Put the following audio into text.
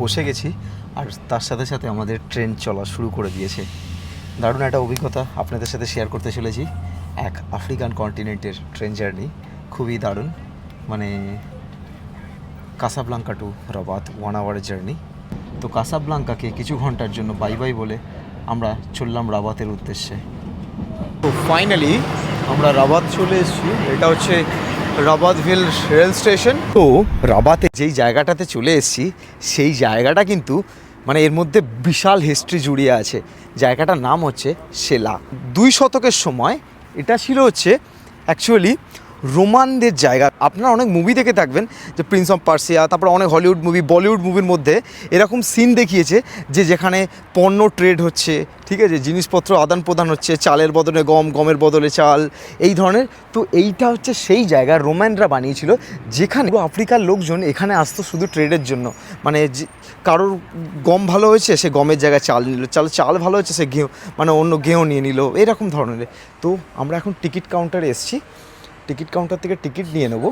বসে গেছি আর তার সাথে সাথে আমাদের ট্রেন চলা শুরু করে দিয়েছে। দারুণ একটা অভিজ্ঞতা আপনাদের সাথে শেয়ার করতে চলেছি। এক আফ্রিকান কন্টিনেন্টের ট্রেন জার্নি খুবই দারুণ। মানে কাসাবলাঙ্কা টু রবাত ওয়ান আওয়ারের জার্নি তো কাসাবলাঙ্কাকে কিছু ঘণ্টার জন্য বাই বাই বলে আমরা চললাম রাবাতের উদ্দেশ্যে। তো ফাইনালি আমরা রাবাত চলে এসেছি। এটা হচ্ছে রাবাত ভিল রেল স্টেশন। তো রবাতে যেই জায়গাটাতে চলে এসেছি, সেই জায়গাটা কিন্তু মানে এর মধ্যে বিশাল হিস্ট্রি জুড়িয়ে আছে। জায়গাটার নাম হচ্ছে শেলা দুই শতকের সময় এটা ছিল হচ্ছে অ্যাকচুয়ালি রোমানদের জায়গা। আপনারা অনেক মুভি দেখে থাকবেন, যে প্রিন্স অফ পার্সিয়া তারপর অনেক হলিউড মুভি বলিউড মুভির মধ্যে এরকম সিন দেখিয়েছে, যে যেখানে পণ্য ট্রেড হচ্ছে, ঠিক আছে? জিনিসপত্র আদান প্রদান হচ্ছে, চালের বদলে গম, গমের বদলে চাল, এই ধরনের। তো এইটা হচ্ছে সেই জায়গা রোম্যানরা বানিয়েছিল, যেখানে আফ্রিকার লোকজন এখানে আসতো শুধু ট্রেডের জন্য। মানে কারোর গম ভালো হয়েছে, সে গমের জায়গায় চাল নিল। চাল চাল ভালো হয়েছে, সে ঘেউ মানে অন্য ঘেউ নিয়ে নিল, এরকম ধরনের। তো আমরা এখন টিকিট কাউন্টারে এসেছি। টিকিট কাউন্টার থেকে টিকিট নিয়ে নেব।